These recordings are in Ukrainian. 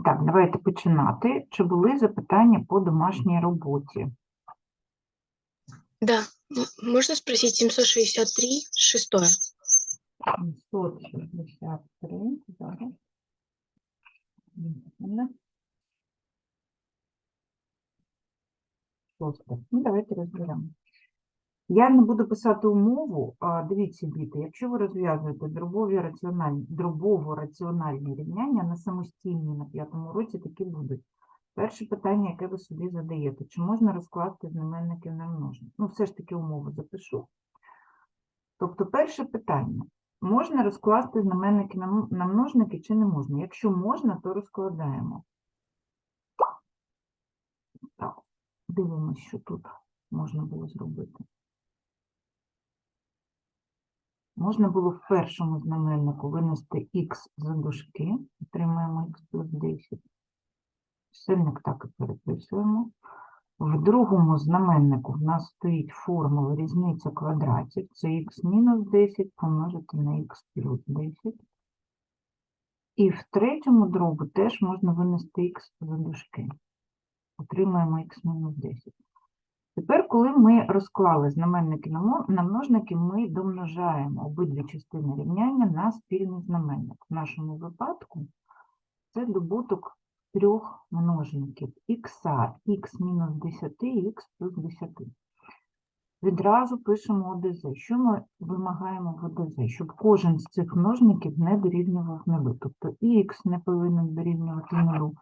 І так, давайте починати. Чи були запитання по домашній роботі? Да. М- Можно спросить 763 шестое? 763, зараз. Шосте. Ну, давайте розберемо. Я не буду писати умову. Дивіться, діти, якщо ви розв'язуєте дробові раціональні, дробово-раціональні рівняння на самостійні на п'ятому році, такі будуть. Перше питання, яке ви собі задаєте, чи можна розкласти знаменники на множник? Ну, все ж таки умову запишу. Тобто, перше питання. Можна розкласти знаменники на множники чи не можна? Якщо можна, то розкладаємо. Так, дивимось, що тут можна було зробити. Можна було в першому знаменнику винести х за дужки, отримаємо х плюс 10. Сильник так і переписуємо. В другому знаменнику в нас стоїть формула різниця квадратів. Це х мінус 10 помножити на х плюс 10. І в третьому дробу теж можна винести х за дужки. Отримаємо х мінус 10. Тепер, коли ми розклали знаменники на множники, ми домножаємо обидві частини рівняння на спільний знаменник. В нашому випадку це добуток трьох множників х, мінус 10 і х плюс 10. Відразу пишемо ОДЗ. Що ми вимагаємо в ОДЗ? Щоб кожен з цих множників не дорівнював нулю. Тобто х не повинен дорівнювати нулю.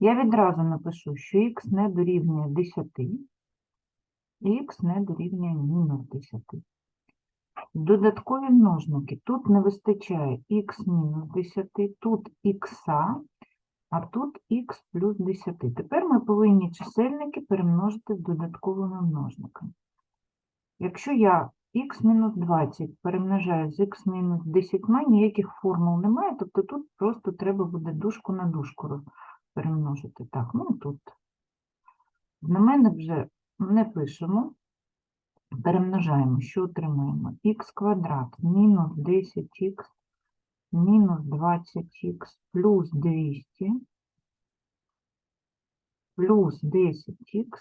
Я відразу напишу, що х не дорівнює 10, і х не дорівнює мінус 10. Додаткові множники. Тут не вистачає х мінус 10, тут х, а тут х плюс 10. Тепер ми повинні чисельники перемножити з додатковими множниками. Якщо я х мінус 20 перемножаю з х мінус 10, ніяких формул немає, тобто тут просто треба буде дужку на дужку перемножити. Так, ну тут знаменник вже не пишемо, перемножаємо, що отримаємо? х квадрат мінус 10х мінус 20х плюс 200 плюс 10х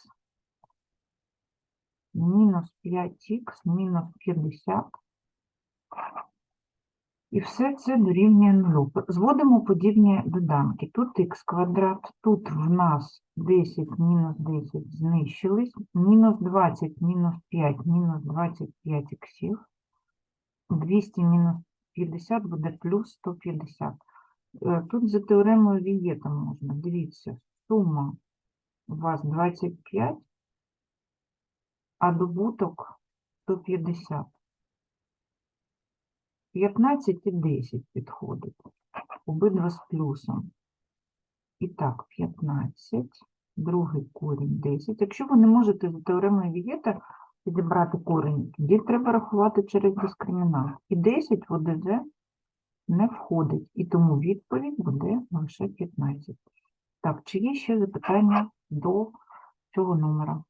мінус 5х мінус 50 і все це дорівнює нулю. Зводимо подібні доданки. Тут х квадрат, тут в нас 10 мінус 10 знищились, мінус 20 мінус 5 мінус 25 іксів, 200 мінус 50 буде плюс 150. Е, Тут за теоремою Вієта можна, дивіться, сума у вас 25, а добуток 150. 15 і 10 підходить. Обидва з плюсом. І так, 15, другий корінь 10. Якщо ви не можете за теоремою Вієта підібрати корінь, тоді треба рахувати через дискримінант. І 10 в ОДЗ не входить, і тому відповідь буде лише 15. Так, чи є ще запитання до цього номера?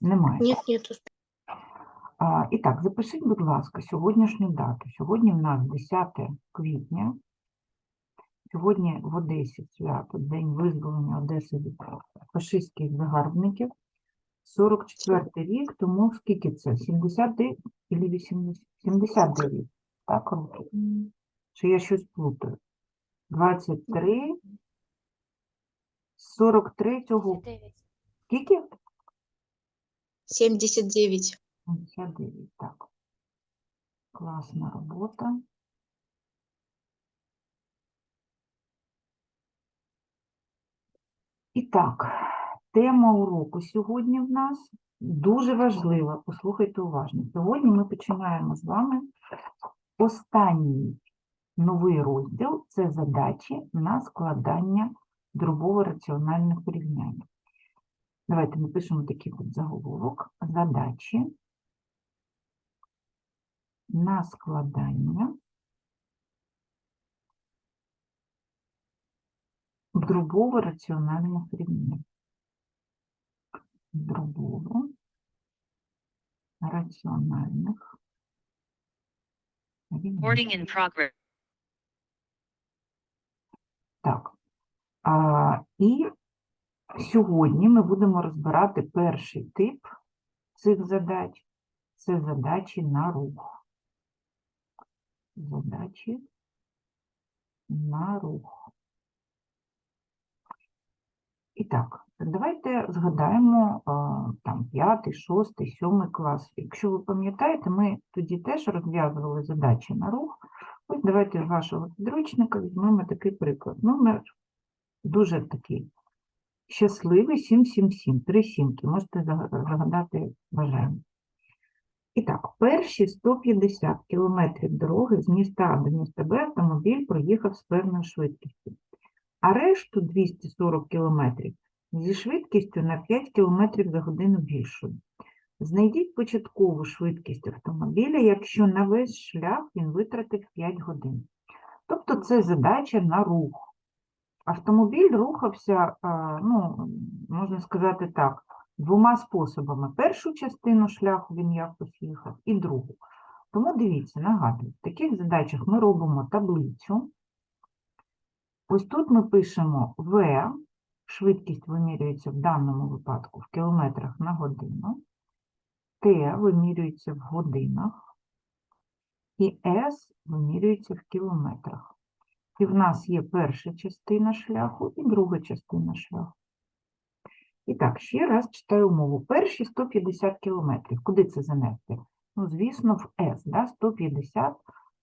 Немає. Нет, нету. А, і так, запишіть, будь ласка, сьогоднішню дату. Сьогодні в нас 10 квітня. Сьогодні в Одесі свято, День визволення Одеси від фашистських загарбників. 44 рік, тому скільки це? 79 чи 80? 79, так, років? Чи я щось плутаю? 23, 43-го, скільки? 79. 79, так. Класна робота. І так, тема уроку сьогодні в нас дуже важлива. Послухайте уважно. Сьогодні ми починаємо з вами останній новий розділ це задачі на складання дробово-раціональних порівнянь. Давайте напишемо такий заголовок. Задачі на складання дробово-раціональних рівнянь. Дробово-раціональних рівнянь. Recording in progress. Так. А, і сьогодні ми будемо розбирати перший тип цих задач. Це задачі на рух. Задачі на рух. І так, давайте згадаємо там п'ятий, шостий, сьомий клас. Якщо ви пам'ятаєте, ми тоді теж розв'язували задачі на рух. Ось давайте з вашого підручника візьмемо такий приклад. Номер дуже такий щасливий 777, три сімки. Можете зага- загадати бажання. І так, перші 150 кілометрів дороги з міста А до міста Б автомобіль проїхав з певною швидкістю, а решту 240 кілометрів зі швидкістю на 5 кілометрів за годину більшою. Знайдіть початкову швидкість автомобіля, якщо на весь шлях він витратив 5 годин. Тобто це задача на рух. Автомобіль рухався, ну, можна сказати так, двома способами. Першу частину шляху він якось їхав, і другу. Тому дивіться, нагадую, в таких задачах ми робимо таблицю. Ось тут ми пишемо В, швидкість вимірюється в даному випадку в кілометрах на годину, Т вимірюється в годинах, і С вимірюється в кілометрах. І в нас є перша частина шляху і друга частина шляху. І так, ще раз читаю умову. Перші 150 кілометрів. Куди це занести? Ну, звісно, в С, да, 150.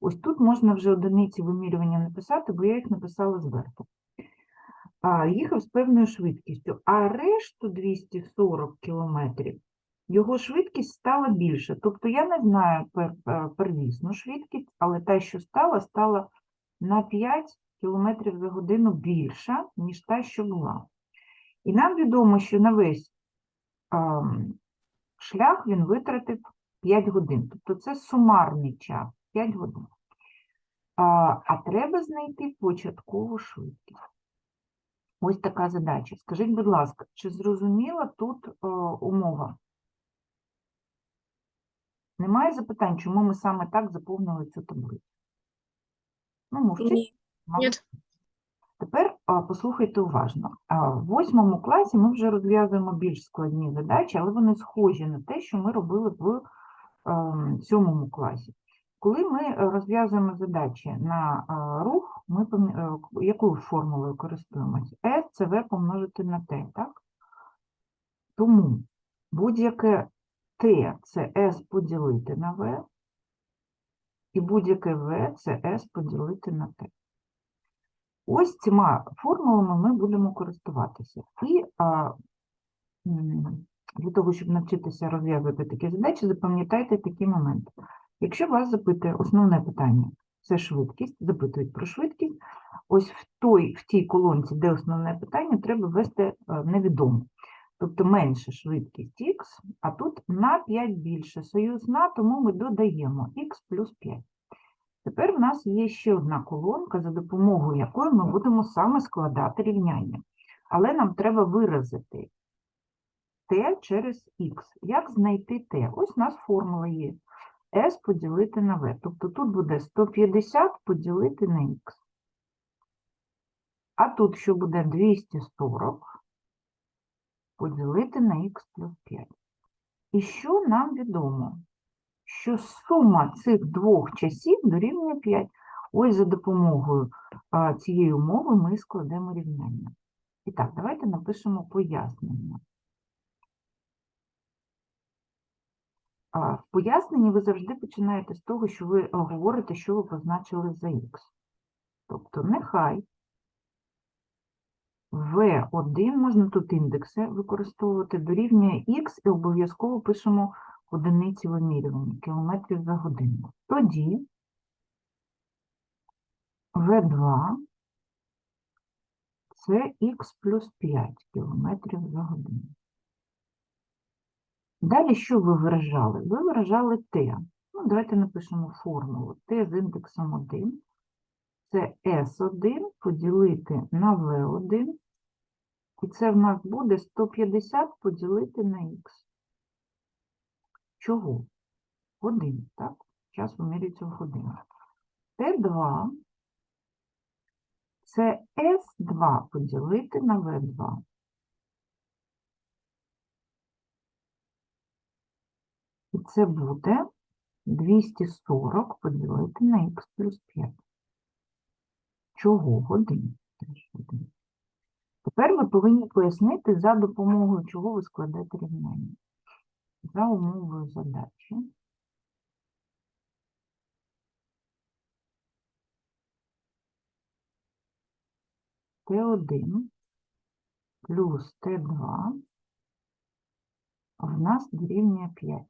Ось тут можна вже одиниці вимірювання написати, бо я їх написала зверху. Їхав з певною швидкістю, а решту 240 кілометрів його швидкість стала більше. Тобто я не знаю е, первісну швидкість, але та, що стала, стала на 5 км за годину більша, ніж та, що була. І нам відомо, що на весь ем, шлях він витратив 5 годин. Тобто це сумарний час 5 годин. А, а треба знайти початкову швидкість. Ось така задача. Скажіть, будь ласка, чи зрозуміла тут е, умова? Немає запитань, чому ми саме так заповнили цю таблицю? Ну, мовчить. Ні. Тепер послухайте уважно. В восьмому класі ми вже розв'язуємо більш складні задачі, але вони схожі на те, що ми робили в ем, сьомому класі. Коли ми е, розв'язуємо задачі на а, рух, ми е, якою формулою користуємося? S це V помножити на T, так? Тому будь-яке T це S поділити на V, і будь-яке V це S поділити на T. Ось цими формулами ми будемо користуватися. І а, для того, щоб навчитися розв'язувати такі задачі, запам'ятайте такі моменти. Якщо вас запитує основне питання, це швидкість, запитують про швидкість, ось в, той, в тій колонці, де основне питання, треба ввести е, невідомо. Тобто менше швидкість х, а тут на 5 більше. Союз на, тому ми додаємо х плюс 5. Тепер в нас є ще одна колонка, за допомогою якої ми будемо саме складати рівняння. Але нам треба виразити t через х. Як знайти t? Ось у нас формула є. s поділити на v. Тобто тут буде 150 поділити на х. А тут що буде 240 поділити на х плюс 5. І що нам відомо? Що сума цих двох часів дорівнює 5. Ось за допомогою цієї умови ми складемо рівняння. І так, давайте напишемо пояснення. В поясненні ви завжди починаєте з того, що ви говорите, що ви позначили за х. Тобто нехай V1, можна тут індекси використовувати, дорівнює х і обов'язково пишемо одиниці вимірювання, кілометрів за годину. Тоді В2 це х плюс 5 кілометрів за годину. Далі що ви виражали? Ви виражали t. Ну, давайте напишемо формулу. t з індексом 1 це S1 поділити на V1, і це в нас буде 150 поділити на х. Чого? Годин, так? Час вимірюється в годинах. Т2 це S2 поділити на V2. І це буде 240 поділити на х плюс 5. Чого годин? Тепер ви повинні пояснити, за допомогою чого ви складете рівняння. За умовою задачі. Т1 плюс Т2 в нас дорівнює 5.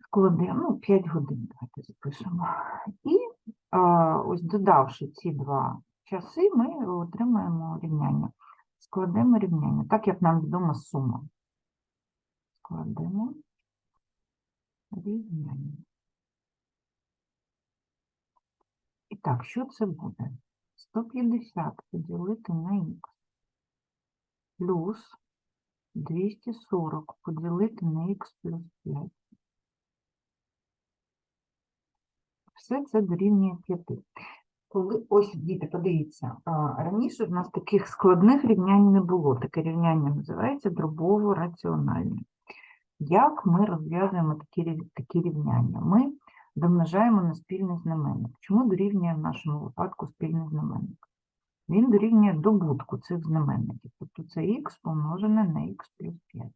Складемо, ну, 5 годин, давайте запишемо. І ось додавши ці два часи, ми отримаємо рівняння. Складемо рівняння, так як нам відома сума. Складемо рівняння. І так, що це буде? 150 поділити на х плюс 240 поділити на х плюс 5. Все це дорівнює 5. Коли, ось, діти, подивіться, раніше в нас таких складних рівнянь не було. Таке рівняння називається дробово-раціональне. Як ми розв'язуємо такі, такі рівняння? Ми домножаємо на спільний знаменник. Чому дорівнює в нашому випадку спільний знаменник? Він дорівнює добутку цих знаменників. Тобто це х помножене на х плюс 5.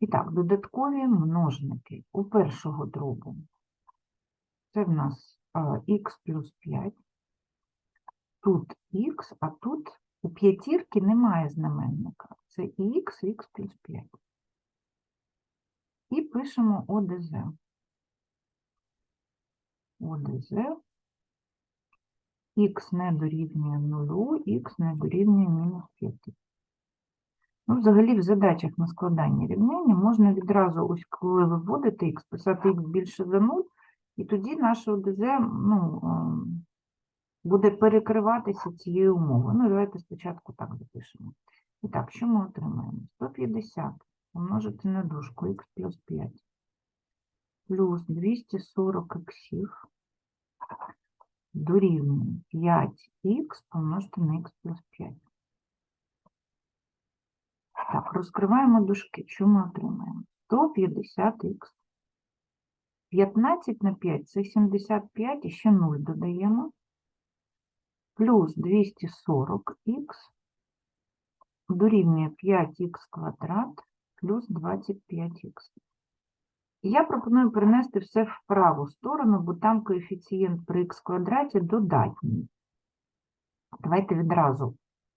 І так, додаткові множники у першого дробу. Це в нас х плюс 5. Тут х, а тут у п'ятірки немає знаменника. Це і х, і х плюс 5. І пишемо ОДЗ. ОДЗ. Х не дорівнює 0, х не дорівнює мінус 5. Ну, взагалі, в задачах на складання рівняння можна відразу, ось коли ви вводите х, писати х більше за 0, і тоді наше ОДЗ ну, ем, буде перекриватися цією умовою. Ну, давайте спочатку так запишемо. І так, що ми отримаємо? 150 помножити на дужку х плюс 5 плюс 240 х дорівнює 5х помножити на х плюс 5. Так, розкриваємо дужки. Що ми отримаємо? 150х. 15 на 5 – це 75, і ще 0 додаємо. Плюс 240х дорівнює 5х квадрат плюс 25х. Я пропоную перенести все в праву сторону, бо там коефіцієнт при х квадраті додатній. Давайте відразу.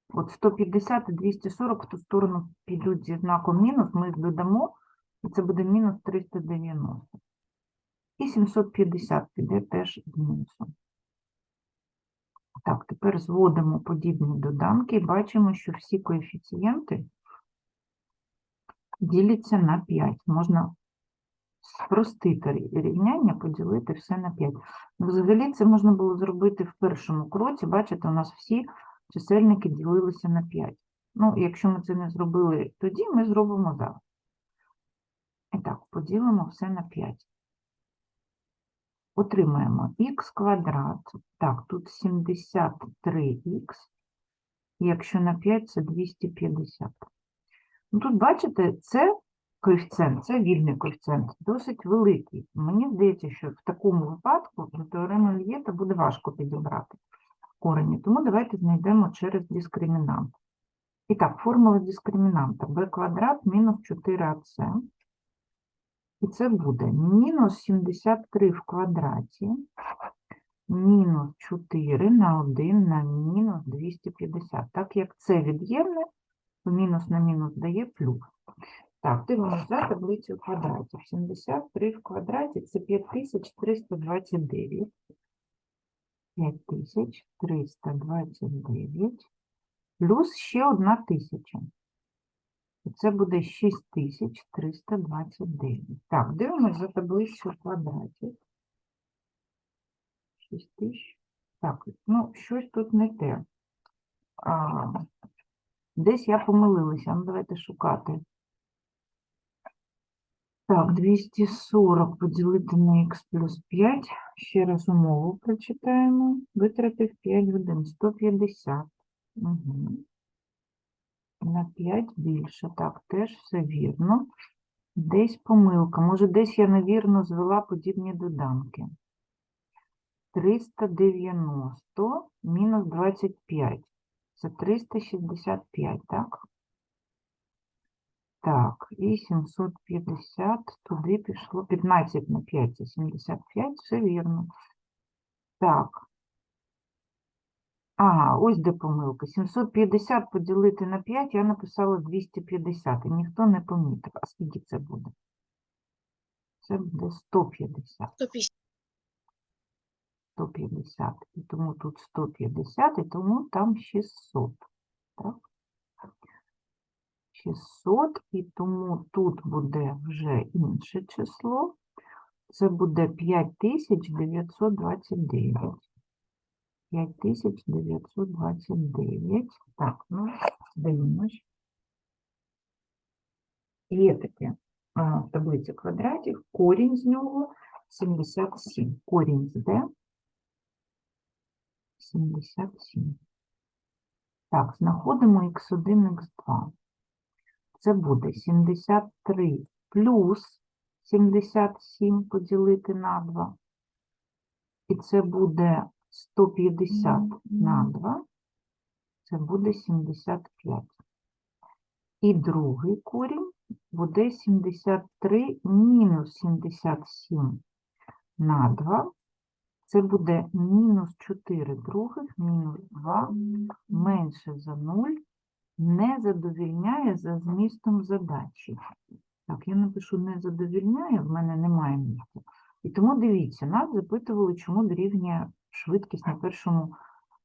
От 150 і 240 в ту сторону підуть зі знаком мінус, ми їх додамо, і це буде мінус 390. І 750 піде теж з мінусом. Так, тепер зводимо подібні доданки і бачимо, що всі коефіцієнти діляться на 5. Можна спростити рівняння, поділити все на 5. Ну, Взагалі це можна було зробити в першому кроці. Бачите, у нас всі чисельники ділилися на 5. Ну, якщо ми це не зробили тоді, ми зробимо зараз. І так, поділимо все на 5. Отримаємо х квадрат. Так, тут 73х. Якщо на 5, це 250. Ну, тут, бачите, це коефіцієнт, це вільний коефіцієнт, досить великий. Мені здається, що в такому випадку до теореми Лієта буде важко підібрати корені. Тому давайте знайдемо через дискримінант. І так, формула дискримінанта b квадрат мінус 4ac. І це буде мінус 73 в квадраті, мінус 4 на 1 на мінус 250. Так як це від'ємне, то мінус на мінус дає плюс. Так, дивимося за таблицю квадратів. 73 в квадраті – це 5329. 5329 плюс ще одна тисяча. Це буде 6329. Так, дивимося за таблицю квадратів. 6000. Так, ну, щось тут не те. А, десь я помилилася. Ну, давайте шукати. Так, 240 поділити на х плюс 5. Ще раз умову прочитаємо. Витратив 5 годин. 150. Угу. На 5 більше. Так, теж все вірно. Десь помилка. Може, десь я невірно звела подібні доданки. 390 мінус 25. Це 365, так? Так, і 750 туди пішло. 15 на 5 це 75, все вірно. Так. Ага, ось де помилка. 750 поділити на 5, я написала 250, і ніхто не помітив. А скільки це буде? Це буде 150. 150. 150. І тому тут 150, і тому там 600. Так? 600, і тому тут буде вже інше число. Це буде 5929. 5929. Так, ну, дивимось. Є таке в таблиці квадратів. Корінь з нього 77. Корінь з d 77. Так, знаходимо х1, х2. Це буде 73 плюс 77 поділити на 2. І це буде 150 на 2. Це буде 75. І другий корінь буде 73 мінус 77 на 2. Це буде мінус 4 других, мінус 2, менше за 0, не задовільняє за змістом задачі. Так, я напишу не задовільняє, в мене немає місця. І тому дивіться, нас запитували, чому дорівнює швидкість на, першому,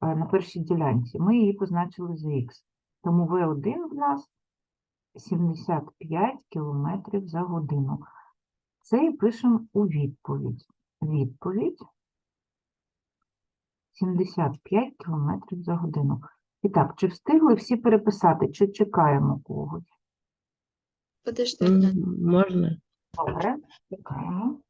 е, на першій ділянці. Ми її позначили за х. Тому V1 в нас 75 км за годину. Це і пишемо у відповідь. Відповідь 75 км за годину. І так, чи встигли всі переписати, чи чекаємо когось? Подожди. Можна? Добре, чекаємо.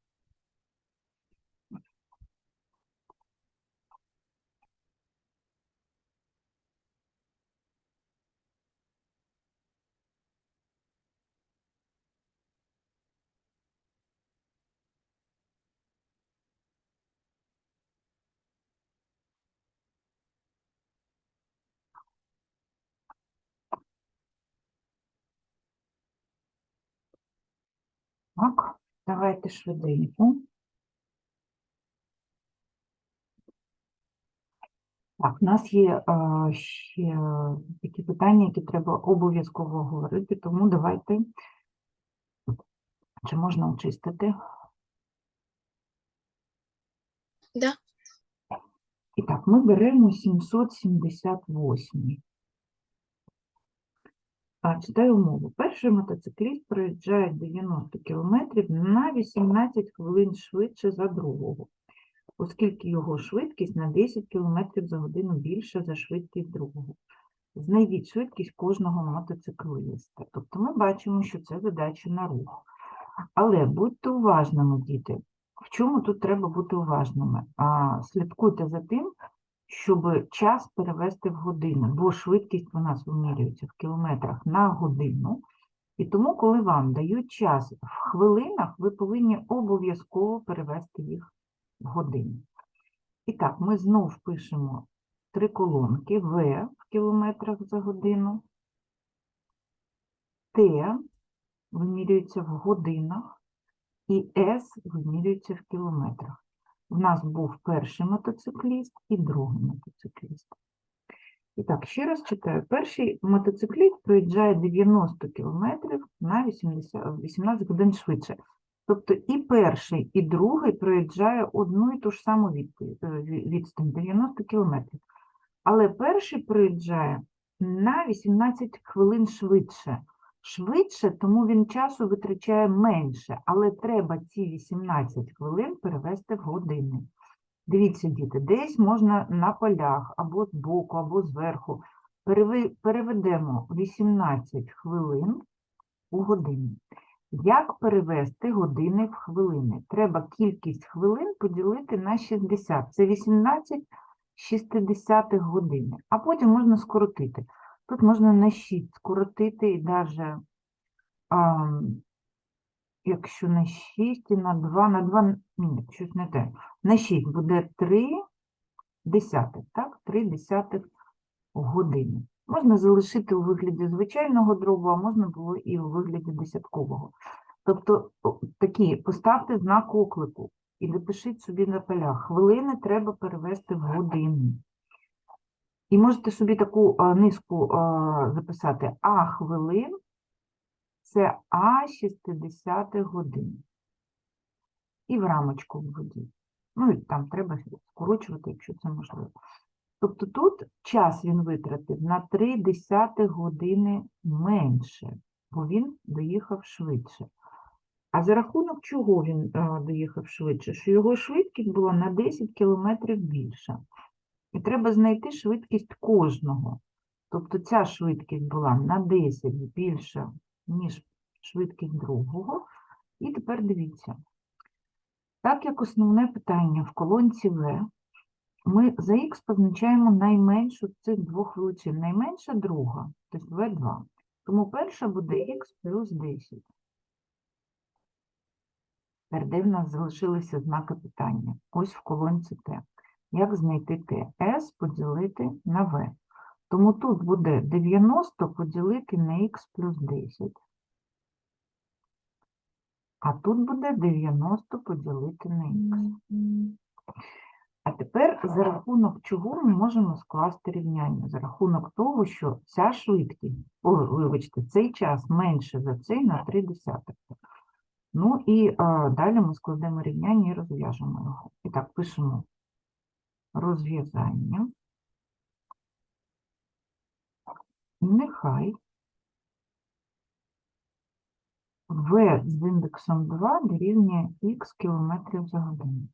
Так, давайте швиденько. Так, у нас є е, ще такі питання, які треба обов'язково говорити, тому давайте. Чи можна очистити? Да. І так, ми беремо 778. А, читаю умову. Перший мотоцикліст проїжджає 90 км на 18 хвилин швидше за другого, оскільки його швидкість на 10 км за годину більша за швидкість другого. Знайдіть швидкість кожного мотоцикліста. Тобто ми бачимо, що це задача на рух. Але будьте уважними, діти. В чому тут треба бути уважними? А, слідкуйте за тим, щоб час перевести в години, бо швидкість у нас вимірюється в кілометрах на годину. І тому, коли вам дають час в хвилинах, ви повинні обов'язково перевести їх в години. І так, ми знов пишемо три колонки В в кілометрах за годину, Т вимірюється в годинах, і С вимірюється в кілометрах. У нас був перший мотоцикліст і другий мотоцикліст. І так, ще раз читаю. Перший мотоцикліст проїжджає 90 км на 80, 18 годин швидше. Тобто і перший, і другий проїжджає одну і ту ж саму е, ві- відстань 90 км. Але перший проїжджає на 18 хвилин швидше. Швидше, тому він часу витрачає менше, але треба ці 18 хвилин перевести в години. Дивіться, діти, десь можна на полях або збоку, або зверху. Переведемо 18 хвилин у години. Як перевести години в хвилини? Треба кількість хвилин поділити на 60. Це 18 шістдесятих години. А потім можна скоротити. Тут можна на 6 скоротити і навіть, а, якщо на 6 і на 2, на 2, ні, щось не те. На 6 буде 3 десятих, так? 3 десятих години. Можна залишити у вигляді звичайного дробу, а можна було і у вигляді десяткового. Тобто такі, поставте знак оклику і напишіть собі на полях. Хвилини треба перевести в години. І можете собі таку низку записати А хвилин це А 60 годин. І в рамочку введіть. Ну і там треба скорочувати, якщо це можливо. Тобто тут час він витратив на 3 десятих години менше, бо він доїхав швидше. А за рахунок чого він доїхав швидше? Що його швидкість була на 10 кілометрів більша. І треба знайти швидкість кожного. Тобто ця швидкість була на 10 більша, ніж швидкість другого. І тепер дивіться. Так як основне питання в колонці В, ми за х позначаємо найменшу цих двох величин. Найменша друга, тобто В2. Тому перша буде х плюс 10. Тепер де в нас залишилися знаки питання? Ось в колонці Т. Як знайти Т? С поділити на В. Тому тут буде 90 поділити на х плюс 10. А тут буде 90 поділити на х. А тепер за рахунок чого ми можемо скласти рівняння? За рахунок того, що ця швидкість, о, вибачте, цей час менше за цей на 3 десятих. Ну і а, далі ми складемо рівняння і розв'яжемо його. І так, пишемо розв'язання. Нехай v з індексом 2 дорівнює х кілометрів за годину.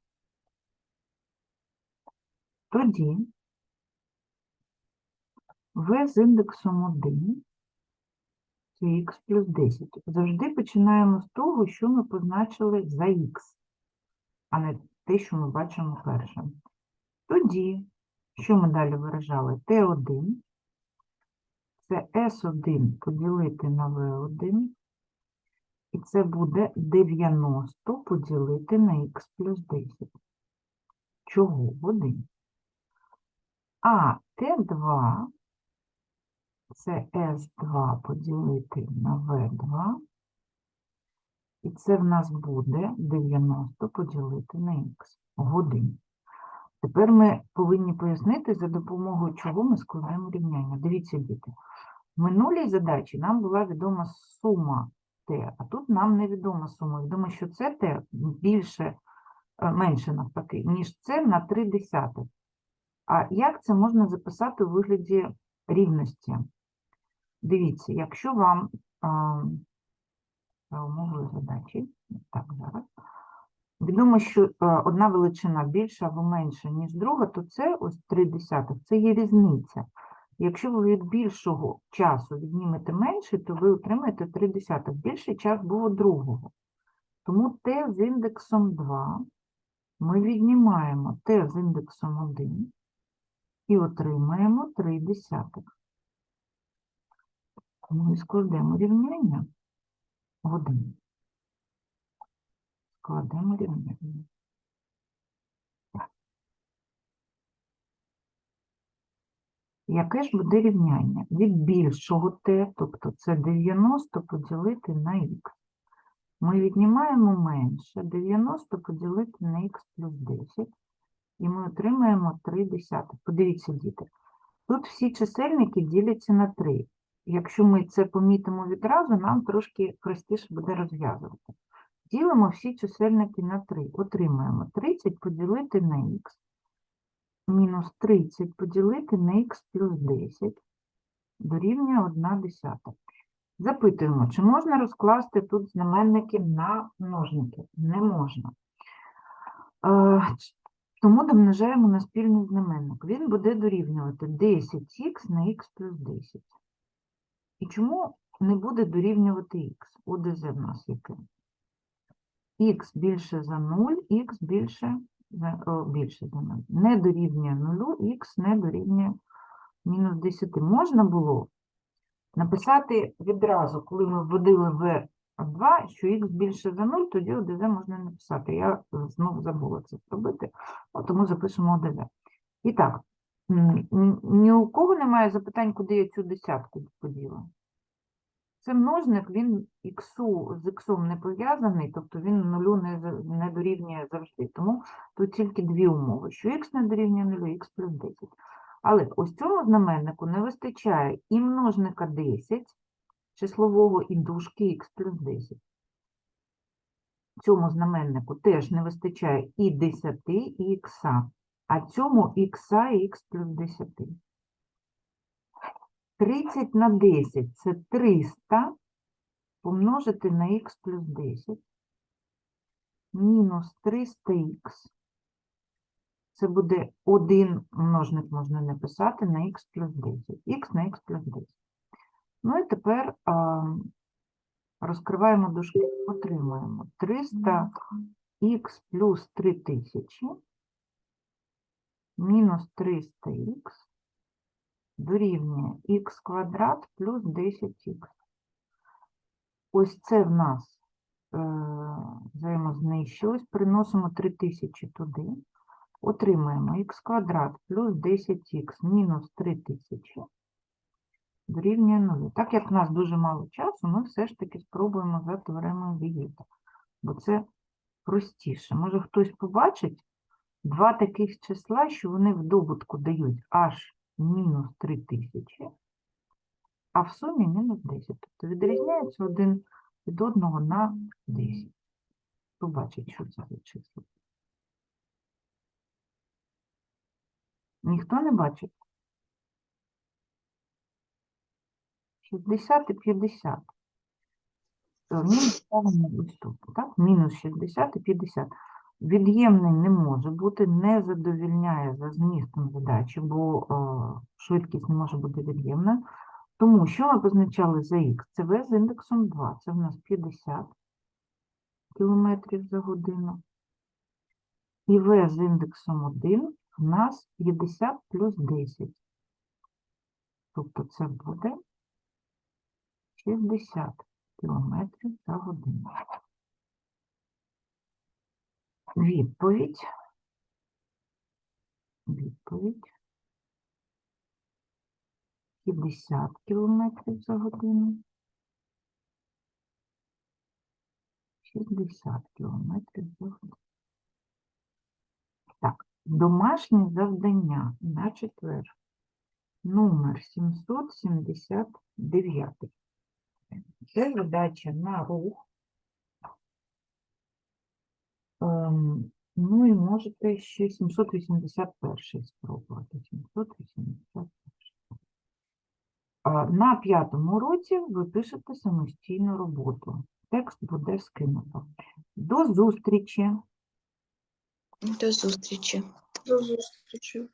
Тоді v з індексом 1 це х плюс 10. Завжди починаємо з того, що ми позначили за х, а не те, що ми бачимо першим. Тоді, що ми далі виражали? Т1 це С1 поділити на В1, і це буде 90 поділити на х плюс 10. Чого? В 1. А Т2 це С2 поділити на В2, і це в нас буде 90 поділити на х годин. Тепер ми повинні пояснити, за допомогою чого ми складаємо рівняння. Дивіться, діти. В минулій задачі нам була відома сума t, а тут нам невідома сума. Відомо, що це t більше, е, менше навпаки, ніж це на 3 десятих. А як це можна записати у вигляді рівності? Дивіться, якщо вам а, за задачі, так, зараз, відомо, що одна величина більша або менша, ніж друга, то це ось 3 десятих, це є різниця. Якщо ви від більшого часу віднімете менше, то ви отримаєте 3 десятих. Більший час було другого. Тому t з індексом 2 ми віднімаємо t з індексом 1 і отримаємо 3 десятих. Ми складемо рівняння в 1. Складемо рівняння. Яке ж буде рівняння? Від більшого t, тобто це 90 поділити на х. Ми віднімаємо менше 90 поділити на х плюс 10, і ми отримаємо 3 десятих. Подивіться, діти, тут всі чисельники діляться на 3. Якщо ми це помітимо відразу, нам трошки простіше буде розв'язувати. Ділимо всі чисельники на 3. Отримаємо 30 поділити на х мінус 30 поділити на х плюс 10 дорівнює 1 десята. Запитуємо, чи можна розкласти тут знаменники на множники? Не можна. Е, Тому домножаємо на спільний знаменник. Він буде дорівнювати 10х на х плюс 10. І чому не буде дорівнювати х. ОДЗ в нас яке? Х більше за 0, х більше за, о, більше за 0. Не дорівнює 0, х не дорівнює мінус 10. Можна було написати відразу, коли ми вводили В2, що х більше за 0, тоді ОДЗ можна написати. Я знову забула це зробити, тому запишемо ОДЗ. І так, ні у кого немає запитань, куди я цю десятку поділа? Це множник, він іксу з іксом не пов'язаний, тобто він нулю не, не дорівнює завжди. Тому тут тільки дві умови, що х не дорівнює нулю, х плюс 10. Але ось цьому знаменнику не вистачає і множника 10, числового, і дужки х плюс 10. Цьому знаменнику теж не вистачає і 10, і х, а цьому х і х плюс 10. 30 на 10 – це 300 помножити на х плюс 10. Мінус 300х. Це буде один множник можна написати на х плюс 10. х на х плюс 10. Ну і тепер а, розкриваємо дужки, отримуємо 300х плюс 3000 мінус 300х дорівнює х квадрат плюс 10х. Ось це в нас е, взаємознищилось. Приносимо 3000 туди. Отримаємо х квадрат плюс 10х мінус 3000 дорівнює 0. Так як в нас дуже мало часу, ми все ж таки спробуємо за теоремою Вієта, бо це простіше. Може хтось побачить два таких числа, що вони в добутку дають аж мінус 3000, а в сумі мінус 10. Тобто відрізняється один від одного на 10. Побачить, що це за число. Ніхто не бачить? 60 і 50. Е, Мінус ставимо ось так? Мінус 60 і 50. Від'ємний не може бути, не задовільняє за змістом задачі, бо е, швидкість не може бути від'ємною. Тому що ми позначали за х? Це v з індексом 2. Це в нас 50 км за годину. І v з індексом 1 в нас 50 плюс 10. Тобто це буде 60 км за годину. Відповідь. Відповідь. 50 км за годину. 60 км за годину. Так, домашнє завдання на четвер. Номер 779. Це задача на рух. Ну і можете ще 781 спробувати. 781. На п'ятому році ви пишете самостійну роботу. Текст буде скинуто. До зустрічі! До зустрічі. До зустрічі.